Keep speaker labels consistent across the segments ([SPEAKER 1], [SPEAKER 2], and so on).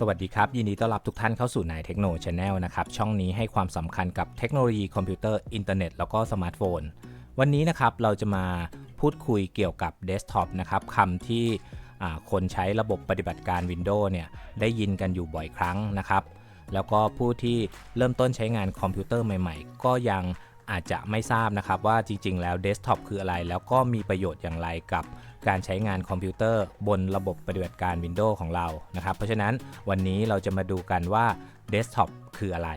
[SPEAKER 1] สวัสดีครับ ยินดีต้อนรับทุกท่านเข้าสู่นายเทคโนชาแนลนะครับ ช่องนี้ให้ความสำคัญกับเทคโนโลยีคอมพิวเตอร์อินเทอร์เน็ตแล้วก็สมาร์ทโฟน วันนี้นะครับเราจะมาพูดคุยเกี่ยวกับเดสก์ท็อปนะครับคำที่คนใช้ระบบปฏิบัติการ Windows เนี่ยได้ยินกันอยู่บ่อยครั้งนะครับ แล้วก็ผู้ที่เริ่มต้นใช้งานคอมพิวเตอร์ใหม่ ๆ ก็ยัง อาจจะไม่ทราบนะครับว่าจริง ๆ แล้วเดสก์ท็อปคืออะไร แล้วก็มีประโยชน์อย่างไรกับการใช้งานคอมพิวเตอร์บนระบบปฏิบัติการ Windows ของเรานะครับ เพราะฉะนั้นวันนี้เราจะมาดูกันว่าเดสก์ท็อปคืออะไร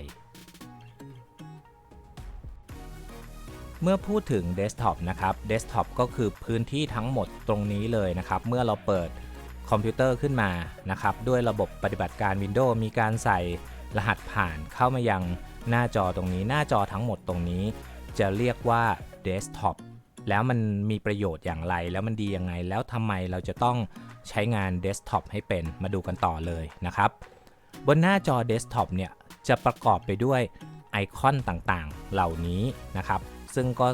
[SPEAKER 1] เมื่อพูดถึงเดสก์ท็อปนะครับเดสก์ท็อปก็คือพื้นที่ทั้งหมดตรงนี้เลยนะครับ เมื่อเราเปิดคอมพิวเตอร์ขึ้นมานะครับด้วยระบบปฏิบัติการ Windows มีการใส่รหัสผ่านเข้ามายัง หน้าจอตรงนี้หน้าจอทั้งหมดตรงนี้ จะเรียกว่าเดสก์ท็อปแล้วมันมีประโยชน์อย่างไรแล้วมันดียังไง แล้วทำไมเราจะต้องใช้งานเดสก์ท็อปให้เป็นมาดูกันต่อเลยนะครับ บนหน้าจอเดสก์ท็อปเนี่ยจะประกอบไปด้วยไอคอนต่างๆ เหล่านี้นะครับ ซึ่งก็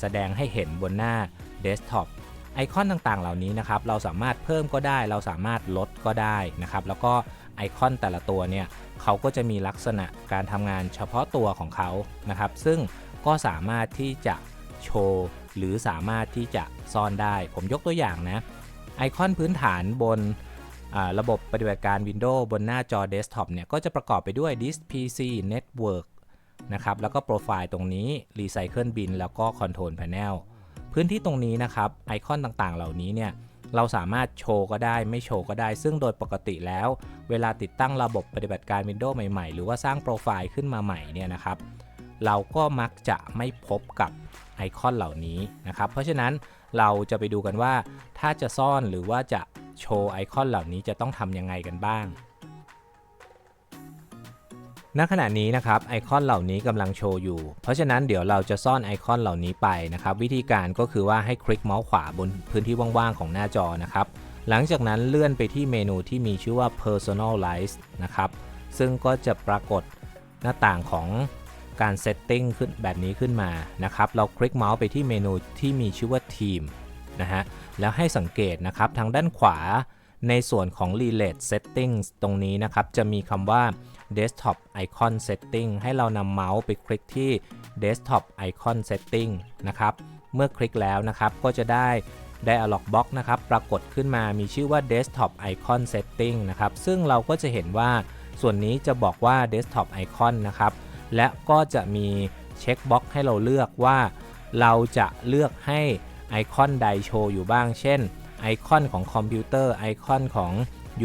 [SPEAKER 1] แสดงให้เห็นบนหน้าเดสก์ท็อปไอคอนต่างๆ เหล่านี้นะครับ เราสามารถเพิ่มก็ได้ เราสามารถลดก็ได้นะครับ แล้วก็ไอคอนแต่ละตัวเนี่ย เขาก็จะมีลักษณะการทำงานเฉพาะตัวของเขานะครับ ซึ่งก็สามารถที่จะโชว์หรือสามารถที่จะซ่อนได้ ผมยกตัวอย่างนะ ไอคอนพื้นฐานบนระบบปฏิบัติการ Windows บนหน้าจอเดสก์ท็อปเนี่ย ก็จะประกอบไปด้วย Disk PC Network นะครับ แล้วก็โปรไฟล์ตรงนี้ Recycle Bin แล้วก็ Control Panel พื้นที่ตรงนี้นะครับ ไอคอนต่างๆ เหล่านี้เนี่ย เราสามารถโชว์ก็ได้ไม่โชว์ก็ได้ ซึ่งโดยปกติแล้ว เวลาติดตั้งระบบปฏิบัติการ Windows ใหม่ๆ หรือว่าสร้างโปรไฟล์ขึ้นมาใหม่เนี่ยนะครับ เราก็มักจะไม่พบกับไอคอนเหล่านี้นะครับ เพราะฉะนั้นเราจะไปดูกันว่าถ้าจะซ่อนหรือว่าจะโชว์ไอคอนเหล่านี้จะต้องทำยังไงกันบ้าง ณขณะนี้นะครับไอคอนเหล่านี้กำลังโชว์อยู่ เพราะฉะนั้นเดี๋ยวเราจะซ่อนไอคอนเหล่านี้ไปนะครับ วิธีการก็คือว่าให้คลิกเมาส์ขวาบนพื้นที่ว่างๆของหน้าจอนะครับ หลังจากนั้นเลื่อนไปที่เมนูที่มีชื่อว่า personalize นะครับ ซึ่งก็จะปรากฏหน้าต่างของการเซตติ้งขึ้นแบบนี้ขึ้นมานะครับ เราคลิกเมาส์ไปที่เมนูที่มีชื่อว่า team นะฮะ แล้วให้สังเกตนะครับทางด้านขวาในส่วนของ relate settings ตรงนี้นะครับ จะมีคำว่า desktop icon setting ให้เรานำเมาส์ไปคลิกที่ desktop icon setting นะครับ เมื่อคลิกแล้วนะครับก็จะได้ dialog box นะครับ ปรากฏขึ้นมามีชื่อว่า desktop icon setting นะครับ ซึ่งเราก็จะเห็นว่าส่วนนี้จะบอกว่า desktop icon นะครับ และก็จะมีเช็คบ็อกให้เราเลือกว่า เราจะเลือกให้ไอคอนใดโชว์อยู่บ้าง เช่น ไอคอนของคอมพิวเตอร์ ไอคอนของ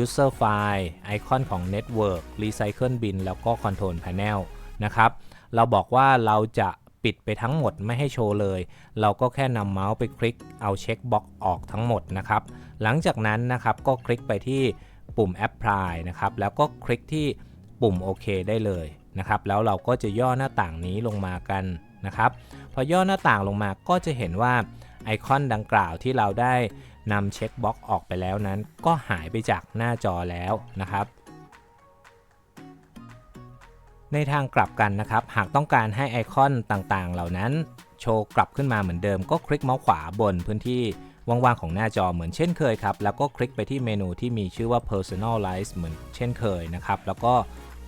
[SPEAKER 1] User File ไอคอนของ Network Recycle Bin แล้วก็ Control Panel นะครับ เราบอกว่าเราจะปิดไปทั้งหมดไม่ให้โชว์เลย เราก็แค่นำเมาส์ไปคลิกเอาเช็คบ็อกออกทั้งหมดนะครับ หลังจากนั้นนะครับก็คลิกไปที่ปุ่ม Apply นะครับ แล้วก็คลิกที่ปุ่มโอเคได้เลยนะครับ แล้วเราก็จะย่อหน้าต่างนี้ลงมากันนะครับ พอย่อหน้าต่างลงมาก็จะเห็นว่าไอคอนดังกล่าวที่เราได้ นำเช็คบ็อกออกไปแล้วนั้น ก็หายไปจากหน้าจอแล้วนะครับ ในทางกลับกันนะครับ หากต้องการให้ไอคอนต่างๆ เหล่านั้น โชว์กลับขึ้นมาเหมือนเดิม ก็คลิกเมาส์ขวาบนพื้นที่ว่างๆของหน้าจอเหมือนเช่นเคยครับ แล้วก็คลิกไปที่เมนูที่มีชื่อว่า personalize เหมือนเช่นเคยนะครับ แล้วก็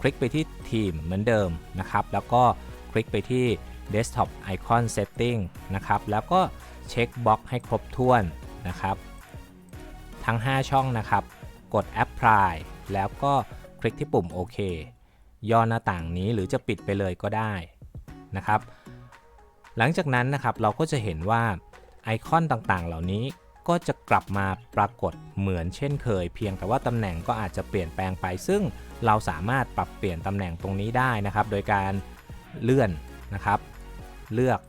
[SPEAKER 1] คลิกไปที่ team เหมือนเดิมนะครับ แล้วก็คลิกไปที่ desktop icon setting นะครับ แล้วก็เช็คบ็อกให้ครบถ้วน นะครับ ทั้ง 5 ช่องนะครับ กด apply แล้วก็คลิกที่ปุ่มโอเคย่อหน้าต่างนี้หรือจะปิดไปเลยก็ได้นะครับ หลังจากนั้นนะครับเราก็จะเห็นว่าไอคอนต่างๆ เหล่านี้ก็จะกลับมาปรากฏเหมือนเช่นเคย เพียงแต่ว่าตำแหน่งก็อาจจะเปลี่ยนแปลงไป ซึ่งเราสามารถปรับเปลี่ยนตำแหน่งตรงนี้ได้นะครับ โดยการเลื่อนนะครับ เลือก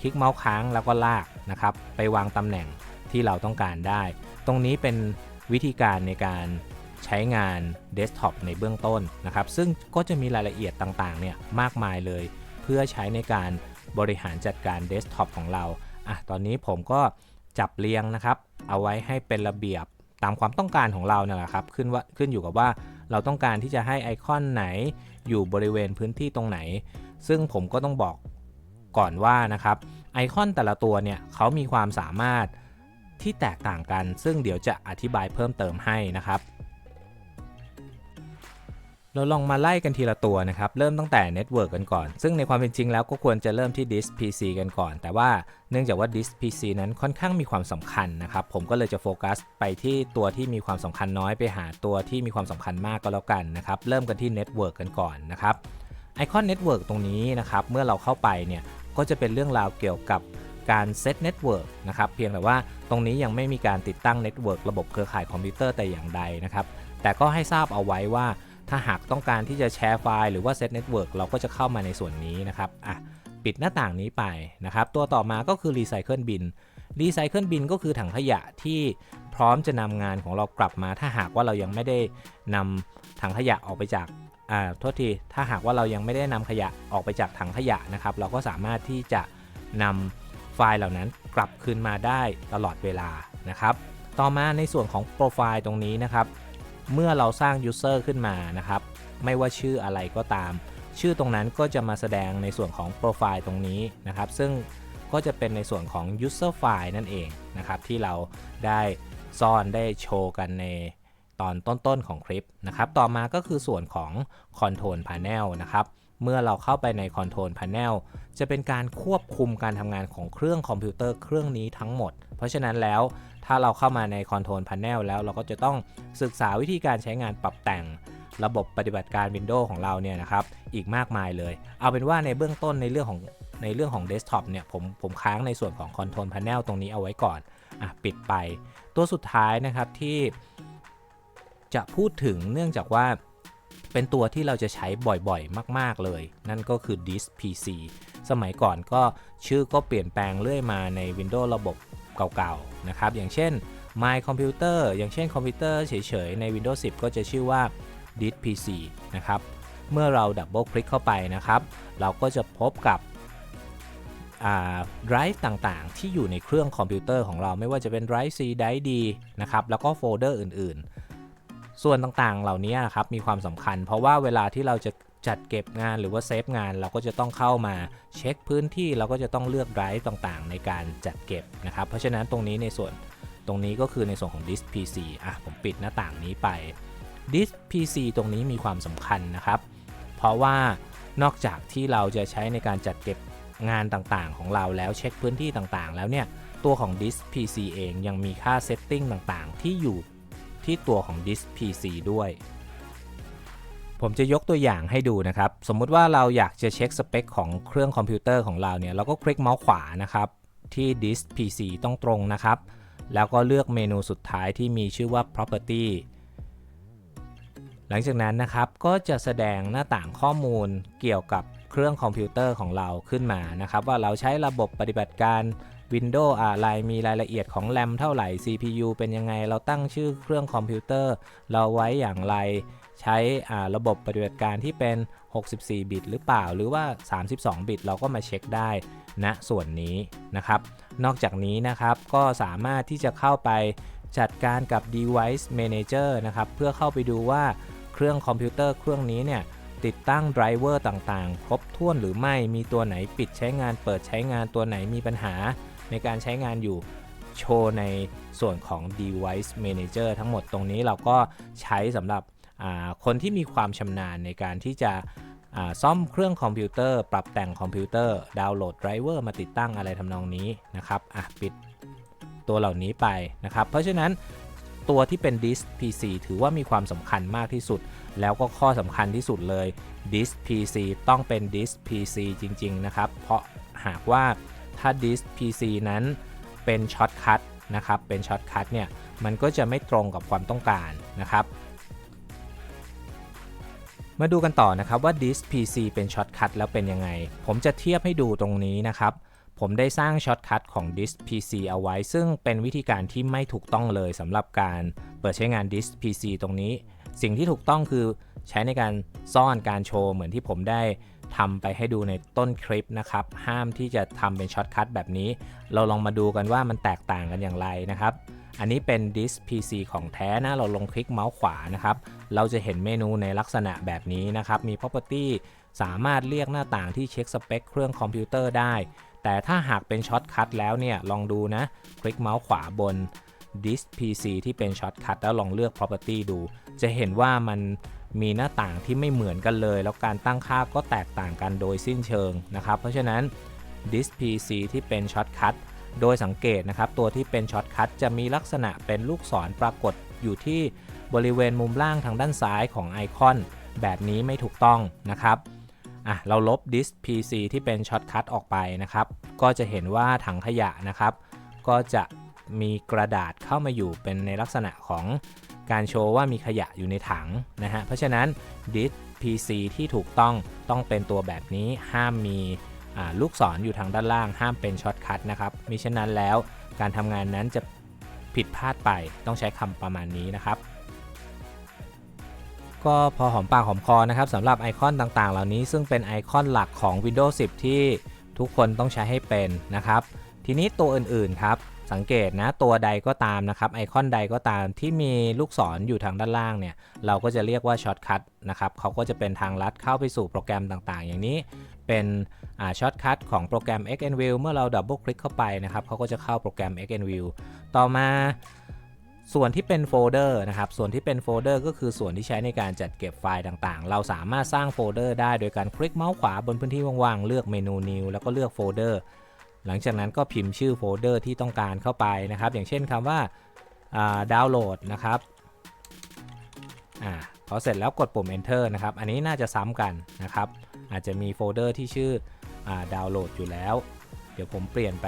[SPEAKER 1] คลิกเมาส์ค้างแล้วก็ลากนะครับ ไปวางตำแหน่ง ที่เราต้องการได้ ตรงนี้เป็นวิธีการในการใช้งานเดสก์ท็อปในเบื้องต้นนะครับ ซึ่งก็จะมีรายละเอียดต่างๆเนี่ยมากมายเลย เพื่อใช้ในการบริหารจัดการเดสก์ท็อปของเราอะตอนนี้ผมก็จับเรียงนะครับ เอาไว้ให้เป็นระเบียบตามความต้องการของเราเนี่ยแหละครับ ขึ้นว่าขึ้นอยู่กับว่าเราต้องการที่จะให้ไอคอนไหนอยู่บริเวณพื้นที่ตรงไหน ซึ่งผมก็ต้องบอกก่อนว่านะครับไอคอนแต่ละตัวเนี่ยเขามีความสามารถ ที่แตกต่างกัน ซึ่งเดี๋ยวจะอธิบายเพิ่มเติมให้นะครับ เราลองมาไล่กันทีละตัวนะครับ เริ่มตั้งแต่ Network กันก่อน ซึ่งในความเป็นจริงแล้วก็ควรจะเริ่มที่ Disk PC กันก่อน แต่ว่าเนื่องจากว่า Disk PC นั้นค่อนข้างมีความสำคัญนะครับ ผมก็เลยจะโฟกัสไปที่ตัวที่มีความสำคัญน้อยไปหาตัวที่มีความสำคัญมากก็แล้วกันนะครับ เริ่มกันที่ Network กันก่อนนะครับไอคอน Network ตรงนี้นะครับ เมื่อเราเข้าไปเนี่ย ก็จะเป็นเรื่องราวเกี่ยวกับ การเซตเน็ตเวิร์กนะครับเพียงแต่ว่าตรงนี้ยังไม่มีการติดตั้งเน็ตเวิร์กระบบเครือข่ายคอมพิวเตอร์แต่อย่างใดนะครับแต่ก็ให้ทราบเอาไว้ว่าถ้าหากต้องการที่จะแชร์ไฟล์หรือว่าเซตเน็ตเวิร์กเราก็จะเข้ามาในส่วนนี้นะครับอะปิดหน้าต่างนี้ไปนะครับตัวต่อมาก็คือรีไซเคิลบินรีไซเคิลบินก็คือถังขยะที่พร้อมจะนำงานของเรากลับมาถ้าหากว่าเรายังไม่ได้นำถังขยะออกไปจากอ่าโทษทีถ้าหากว่าเรายังไม่ได้นำขยะออกไปจากถังขยะนะครับ เราก็สามารถที่จะนำ ไฟล์เหล่านั้นกลับคืนมาได้ตลอดเวลานะครับ ต่อมาในส่วนของโปรไฟล์ตรงนี้นะครับ เมื่อเราสร้าง User ขึ้นมานะครับ ไม่ว่าชื่ออะไรก็ตาม ชื่อตรงนั้นก็จะมาแสดงในส่วนของโปรไฟล์ตรงนี้นะครับ ซึ่งก็จะเป็นในส่วนของ user file นั่นเองนะครับ ที่เราได้ซ่อนได้โชว์กันในตอนต้นๆของคลิปนะครับ ต่อมาก็คือส่วนของ Control Panel นะครับ เมื่อเราเข้าไปใน Control Panel จะเป็นการควบคุมการทำงานของเครื่องคอมพิวเตอร์เครื่องนี้ทั้งหมด เพราะฉะนั้นแล้วถ้าเราเข้ามาใน Control Panel แล้วเราก็จะต้องศึกษาวิธีการใช้งานปรับแต่งระบบปฏิบัติการ Windows ของเราเนี่ยนะครับ อีกมากมายเลย เอาเป็นว่าในเบื้องต้นในเรื่องของในเรื่องของ Desktop เนี่ยผมผมค้างในส่วนของ Control Panel ตรงนี้เอาไว้ก่อนอะปิดไป ตัวสุดท้ายนะครับที่จะพูดถึงเนื่องจากว่า เป็นตัวที่เราจะใช้บ่อยๆ มากๆเลย นั่นก็คือ Disk PC สมัยก่อนก็ชื่อก็เปลี่ยนแปลงเรื่อยมาใน Windows ระบบเก่าๆ นะครับ อย่างเช่น My Computer อย่างเช่นคอมพิวเตอร์เฉยๆ ใน Windows 10 ก็จะชื่อว่า Disk PC นะครับ เมื่อเราดับเบิลคลิกเข้าไปนะครับ เราก็จะพบกับไดรฟ์ต่างๆ ที่อยู่ในเครื่องคอมพิวเตอร์ของเราไม่ว่าจะเป็นไดรฟ์ C ไดรฟ์ D นะครับ แล้วก็โฟลเดอร์อื่นๆ ส่วนต่างๆ เหล่านี้นะครับมีความสำคัญ เพราะว่าเวลาที่เราจะจัดเก็บงานหรือว่าเซฟงานเราก็จะต้องเข้ามาเช็คพื้นที่เราก็จะต้องเลือกไดรฟ์ต่างๆ ในการจัดเก็บนะครับเพราะฉะนั้นตรงนี้ในส่วนตรงนี้ก็คือในส่วนของ Disk PC อะผมปิดหน้าต่างนี้ไป Disk PC ตรงนี้มีความสำคัญนะครับ เพราะว่านอกจากที่เราจะใช้ในการจัดเก็บงานต่างๆ ของเราแล้วเช็คพื้นที่ต่างๆ แล้วเนี่ย ตัวของ Disk PC เองยังมีค่าเซตติ้งต่างๆ ที่อยู่ ที่ตัวของ Disk PC ด้วย ผมจะยกตัวอย่างให้ดูนะครับ สมมุติว่าเราอยากจะเช็คสเปคของเครื่องคอมพิวเตอร์ของเราเนี่ย เราก็คลิกเมาส์ขวานะครับ ที่ Disk PC ต้องตรงนะครับ แล้วก็เลือกเมนูสุดท้ายที่มีชื่อว่า property หลังจากนั้นนะครับก็จะแสดงหน้าต่างข้อมูลเกี่ยวกับเครื่องคอมพิวเตอร์ของเราขึ้นมานะครับ ว่าเราใช้ระบบปฏิบัติการ Windows อะไรมีรายละเอียดของ RAM เท่าไหร่ CPU เป็นยังไง เราตั้งชื่อเครื่องคอมพิวเตอร์ เราไว้อย่างไร ใช้ระบบปฏิบัติการที่เป็น 64 บิตหรือเปล่า หรือว่า 32 บิตเราก็มาเช็คได้ณนะส่วนนี้นะครับ นอกจากนี้นะครับก็สามารถที่จะเข้าไปจัดการกับ device manager นะครับเพื่อเข้าไปดูว่าเครื่องคอมพิวเตอร์เครื่องนี้เนี่ยติดตั้งไดรเวอร์ต่างๆ ครบถ้วนหรือไม่ มีตัวไหนปิดใช้งานเปิดใช้งานตัวไหนมีปัญหา ในการใช้งานอยู่โชว์ในส่วนของ device manager ทั้งหมดตรงนี้เราก็ใช้สำหรับคนที่มีความชำนาญในการที่จะซ่อมเครื่องคอมพิวเตอร์ ปรับแต่งคอมพิวเตอร์ ดาวน์โหลดไดรเวอร์มาติดตั้งอะไรทำนองนี้นะครับอะปิดตัวเหล่านี้ไปนะครับ เพราะฉะนั้นตัวที่เป็น Disk PC ถือว่ามีความสำคัญมากที่สุด แล้วก็ข้อสำคัญที่สุดเลย Disk PC ต้องเป็น Disk PC จริง ๆ นะครับ เพราะหากว่า ถ้า Disk PC นั้นเป็นช็อตคัทนะครับ เป็นช็อตคัทเนี่ยมันก็จะไม่ตรงกับความต้องการนะครับ มาดูกันต่อนะครับว่า Disk PC เป็นช็อตคัทแล้วเป็นยังไง ผมจะเทียบให้ดูตรงนี้นะครับ ผมได้สร้างช็อตคัทของ Disk PC เอาไว้ ซึ่งเป็นวิธีการที่ไม่ถูกต้องเลยสำหรับการเปิดใช้งาน Disk PC ตรงนี้ สิ่งที่ถูกต้องคือใช้ในการซ่อนการโชว์เหมือนที่ผมได้ ทำไปให้ดูในต้นคลิปนะครับ ห้ามที่จะทำเป็นช็อตคัทแบบนี้ เราลองมาดูกันว่ามันแตกต่างกันอย่างไรนะครับ อันนี้เป็น Disk PC ของแท้นะ เราลงคลิกเมาส์ขวานะครับ เราจะเห็นเมนูในลักษณะแบบนี้นะครับ มี property สามารถเรียกหน้าต่างที่เช็คสเปคเครื่องคอมพิวเตอร์ได้ แต่ถ้าหากเป็นช็อตคัทแล้วเนี่ย ลองดูนะ คลิกเมาส์ขวาบน Disk PC ที่เป็นช็อตคัทแล้วลองเลือก property ดู จะเห็นว่ามัน มีหน้าต่างที่ไม่เหมือนกันเลย แล้วการตั้งค่าก็แตกต่างกันโดยสิ้นเชิงนะครับ เพราะฉะนั้น Disk PC ที่เป็นช็อตคัทโดยสังเกตนะครับ ตัวที่เป็นช็อตคัทจะมีลักษณะเป็นลูกศรปรากฏอยู่ที่บริเวณมุมล่างทางด้านซ้ายของไอคอน แบบนี้ไม่ถูกต้องนะครับอะเราลบ Disk PC ที่เป็นช็อตคัทออกไปนะครับ ก็จะเห็นว่าถังขยะนะครับ ก็จะมีกระดาษเข้ามาอยู่เป็นในลักษณะของ การโชว์ว่ามีขยะอยู่ในถังนะฮะ เพราะฉะนั้น Disk PC ที่ถูกต้องต้องเป็นตัวแบบนี้ห้ามมีลูกศรออยู่ทางด้านล่าง ห้ามเป็นช็อตคัทนะครับมิฉะนั้นแล้วการทำงานนั้นจะผิดพลาดไปต้องใช้คำประมาณนี้นะครับ ก็พอหอมปากหอมคอนะครับสำหรับไอคอนต่างๆ เหล่านี้ซึ่งเป็นไอคอนหลักของ Windows 10 ที่ทุกคนต้องใช้ให้เป็นนะครับ ทีนี้ตัวอื่นๆครับ สังเกตนะตัวใดก็ตามนะครับไอคอนใดก็ตามที่มีลูกศรออยู่ทางด้านล่างเนี่ยเราก็จะเรียกว่าช็อตคัทนะครับเขาก็จะเป็นทางลัดเข้าไปสู่โปรแกรมต่างๆ อย่างนี้เป็นช็อตคัทของโปรแกรม XNView เมื่อเราดับเบิลคลิกเข้าไปนะครับเขาก็จะเข้าโปรแกรม XNView ต่อมาส่วนที่เป็นโฟลเดอร์นะครับ ส่วนที่เป็นโฟลเดอร์ก็คือส่วนที่ใช้ในการจัดเก็บไฟล์ต่างๆ เราสามารถสร้างโฟลเดอร์ได้โดยการคลิกเมาส์ขวาบนพื้นที่ว่างๆ เลือกเมนู New แล้วก็เลือกโฟลเดอร์ หลังจากนั้นก็พิมพ์ชื่อโฟลเดอร์ที่ต้องการเข้าไปนะครับ อย่างเช่นคำว่าดาวน์โหลดนะครับอ่าพอเสร็จแล้วกดปุ่ม enter นะครับ อันนี้น่าจะซ้ำกันนะครับ อาจจะมีโฟลเดอร์ที่ชื่อดาวน์โหลดอยู่แล้ว เดี๋ยวผมเปลี่ยนไป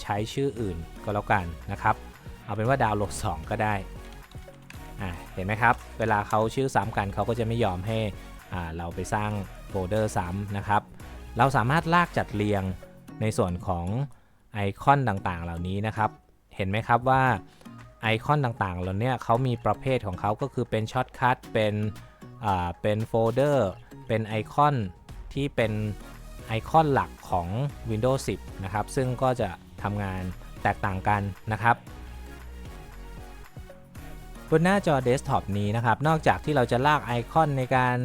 [SPEAKER 1] ใช้ชื่ออื่นก็แล้วกันนะครับ เอาเป็นว่าดาวน์โหลด 2 ก็ได้อ่าเห็นไหมครับ เวลาเขาชื่อซ้ำกันเขาก็จะไม่ยอมให้เราไปสร้างโฟลเดอร์ซ้ำนะครับ เราสามารถลากจัดเรียง ในส่วนของไอคอนต่างๆ เหล่านี้นะครับ เห็นไหมครับว่าไอคอนต่างๆ เหล่านี้เขามีประเภทของเขาก็คือเป็นช็อตคัทเป็นอ่าเป็นโฟลเดอร์เป็นไอคอนที่เป็นไอคอนหลักของ Windows 10 นะครับ ซึ่งก็จะทำงานแตกต่างกันนะครับ บนหน้าจอเดสก์ท็อปนี้นะครับ นอกจากที่เราจะลากไอคอนในการ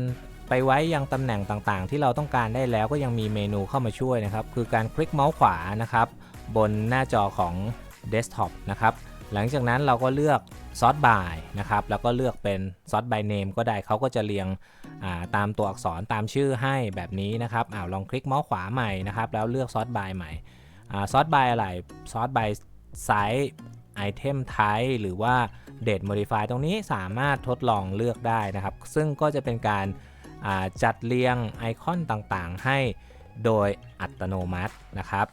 [SPEAKER 1] ไปไว้ยังตำแหน่งต่างๆ ที่เราต้องการได้แล้วก็ยังมีเมนูเข้ามาช่วยนะครับ คือการคลิกเมาส์ขวานะครับ บนหน้าจอของเดสก์ท็อปนะครับหลังจากนั้นเราก็เลือกซอ r บายนะครับ แล้วก็เลือกเป็นซอ r บายเนมก็ได้เขาก็จะเรียงตามตัวอักษรตามชื่อให้แบบนี้นะครับอาลองคลิกเมาส์ขวาใหม่นะครับ แล้วเลือกซอ r บายใหม่ซอ r บายอะไรซอ r บายไซส์ไอเทมไทหรือว่า Date Modify ตรงนี้สามารถทดลองเลือกได้นะครับ ซึ่งก็จะเป็นการ จัดเรียงไอคอนต่างๆ ให้โดยอัตโนมัตินะครับ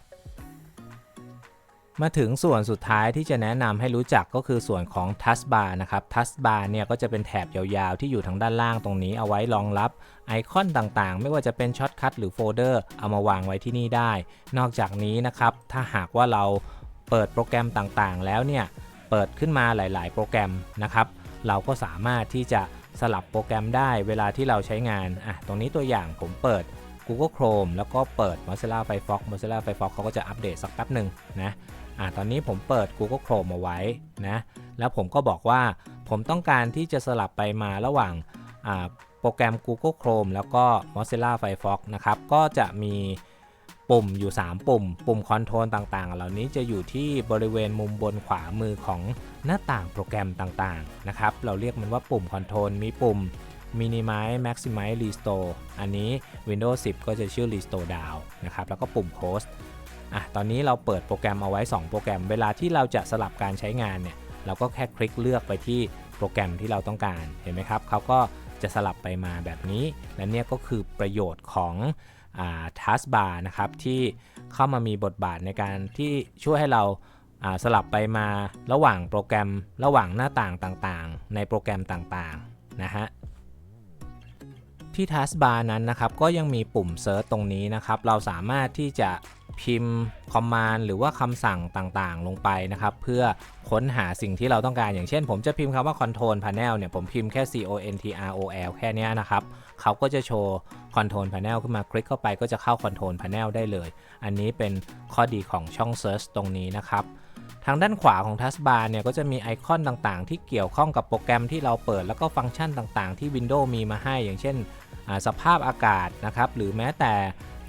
[SPEAKER 1] มาถึงส่วนสุดท้ายที่จะแนะนำให้รู้จักก็คือส่วนของ Task Bar นะครับ Task Bar เนี่ยก็จะเป็นแถบยาวๆ ที่อยู่ทางด้านล่างตรงนี้เอาไว้รองรับไอคอนต่างๆ ไม่ว่าจะเป็นช็อตคัทหรือโฟลเดอร์เอามาวางไว้ที่นี่ได้ นอกจากนี้นะครับ ถ้าหากว่าเราเปิดโปรแกรมต่างๆ แล้วเนี่ย เปิดขึ้นมาหลาย ๆ โปรแกรมนะครับ เราก็สามารถที่จะ สลับโปรแกรมได้เวลาที่เราใช้งานอะตรงนี้ตัวอย่างผมเปิด Google Chrome แล้วก็เปิด Mozilla Firefox Mozilla Firefox เขาก็จะอัปเดตสักแป๊บหนึ่งนะอะตอนนี้ผมเปิด Google Chrome มาไว้นะแล้วผมก็บอกว่าผมต้องการที่จะสลับไปมาระหว่างอ่าโปรแกรม Google Chrome แล้วก็ Mozilla Firefox นะครับก็จะมี ปุ่มอยู่ 3 ปุ่ม ปุ่มคอนโทรลต่างๆ เหล่านี้จะอยู่ที่บริเวณมุมบนขวามือของหน้าต่างโปรแกรมต่างๆ นะครับ เราเรียกมันว่าปุ่มคอนโทรล มีปุ่ม Minimize Maximize Restore อันนี้ Windows 10 ก็จะชื่อ Restore Down นะครับ แล้วก็ปุ่ม Host อะ ตอนนี้เราเปิดโปรแกรมเอาไว้ 2 โปรแกรม เวลาที่เราจะสลับการใช้งานเนี่ย เราก็แค่คลิกเลือกไปที่โปรแกรมที่เราต้องการ เห็นไหมครับ เขาก็ จะสลับไปมาแบบนี้ และเนี่ยก็คือประโยชน์ของทัสบาร์นะครับที่เข้ามามีบทบาทในการที่ช่วยให้เราสลับไปมาระหว่างโปรแกรมระหว่างหน้าต่างต่างๆ ในโปรแกรมต่างๆนะฮะที่ทัสบาร์นั้นนะครับก็ยังมีปุ่มเซิร์ชตรงนี้นะครับเราสามารถที่จะ พิมพ์คอมมานด์หรือว่าคำสั่งต่างๆ ลงไปนะครับ เพื่อค้นหาสิ่งที่เราต้องการอย่างเช่น ผมจะพิมพ์คำว่า Control Panel เนี่ย ผมพิมพ์แค่ C O N T R O L แค่นี้นะครับ เขาก็จะโชว์ Control Panel ขึ้นมาคลิกเข้าไปก็จะเข้า Control Panel ได้เลย อันนี้เป็นข้อดีของช่อง Search ตรงนี้นะครับทางด้านขวาของ Taskbar เนี่ยก็จะมีไอคอนต่างๆ ที่เกี่ยวข้องกับโปรแกรมที่เราเปิด แล้วก็ฟังก์ชันต่างๆ ที่ Windows มีมาให้ อย่างเช่นสภาพอากาศนะครับหรือแม้แต่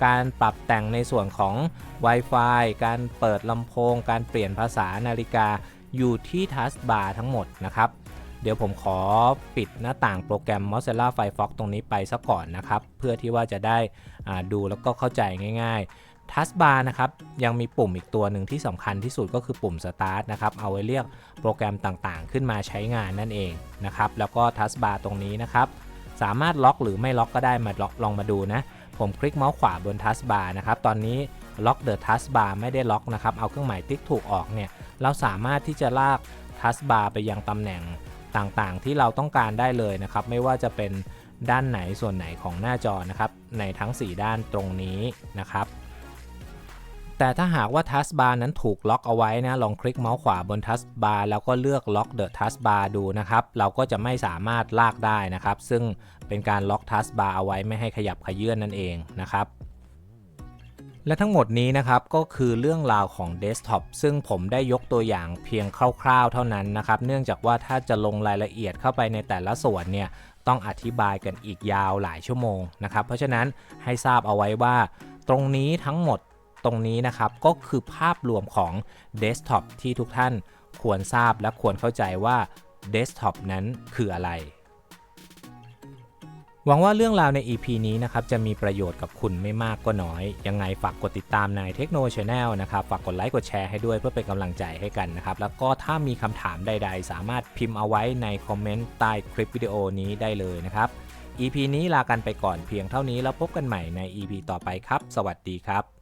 [SPEAKER 1] การปรับแต่งในส่วนของ Wi-Fi การเปิดลำโพง การเปลี่ยนภาษานาฬิกาอยู่ที่ Taskbar ทั้งหมดนะครับ เดี๋ยวผมขอปิดหน้าต่างโปรแกรม Mozilla Firefox ตรงนี้ไปซะก่อนนะครับ เพื่อที่ว่าจะได้ดูแล้วก็เข้าใจง่ายๆทัสบาร์นะครับ ยังมีปุ่มอีกตัวหนึ่งที่สำคัญที่สุดก็คือปุ่ม Start นะครับ เอาไว้เรียกโปรแกรมต่างๆ ขึ้นมาใช้งานนั่นเองนะครับ แล้วก็ทัสบาร์ตรงนี้นะครับ สามารถล็อกหรือไม่ล็อกก็ได้มาลองลองมาดูนะ ผมคลิกเมาส์ขวาบนทัสบาร์นะครับตอนนี้ล็อกเดอะทัสบาร์ไม่ได้ล็อกนะครับเอาเครื่องหมายติ๊กถูกออกเนี่ยเราสามารถที่จะลากทัสบาร์ไปยังตำแหน่งต่างๆ ที่เราต้องการได้เลยนะครับ ไม่ว่าจะเป็นด้านไหนส่วนไหนของหน้าจอนะครับ ในทั้ง 4 ด้านตรงนี้นะครับ แต่ถ้าหากว่าทัสบาร์นั้นถูกล็อกเอาไว้นะ ลองคลิกเมาส์ขวาบนทัสบาร์แล้วก็เลือกล็อกเดอะทัสบาร์ดูนะครับ เราก็จะไม่สามารถลากได้นะครับ ซึ่งเป็นการล็อกทัสบาร์เอาไว้ไม่ให้ขยับขยื่นนั่นเองนะครับและทั้งหมดนี้นะครับก็คือเรื่องราวของเดสก์ท็อปซึ่งผมได้ยกตัวอย่างเพียงคร่าวๆเท่านั้นนะครับ เนื่องจากว่าถ้าจะลงรายละเอียดเข้าไปในแต่ละส่วนเนี่ยต้องอธิบายกันอีกยาวหลายชั่วโมงนะครับ เพราะฉะนั้นให้ทราบเอาไว้ว่า ตรงนี้ทั้งหมด ตรงนี้นะครับ ก็คือภาพรวมของเดสก์ท็อปที่ทุกท่านควรทราบและควรเข้าใจว่าเดสก์ท็อปนั้นคืออะไร หวังว่าเรื่องราวใน EP นี้นะครับ จะมีประโยชน์กับคุณไม่มากก็น้อย ยังไงฝากกดติดตามในเทคโนโลยีแนลนะครับ ฝากกดไลค์กดแชร์ให้ด้วยเพื่อเป็นกำลังใจให้กันนะครับ แล้วก็ถ้ามีคำถามใด ๆ สามารถพิมพ์เอาไว้ในคอมเมนต์ใต้คลิปวิดีโอนี้ได้เลยนะครับ EP นี้ลากันไปก่อนเพียงเท่านี้แล้วพบกันใหม่ใน EP ต่อไปครับ สวัสดีครับ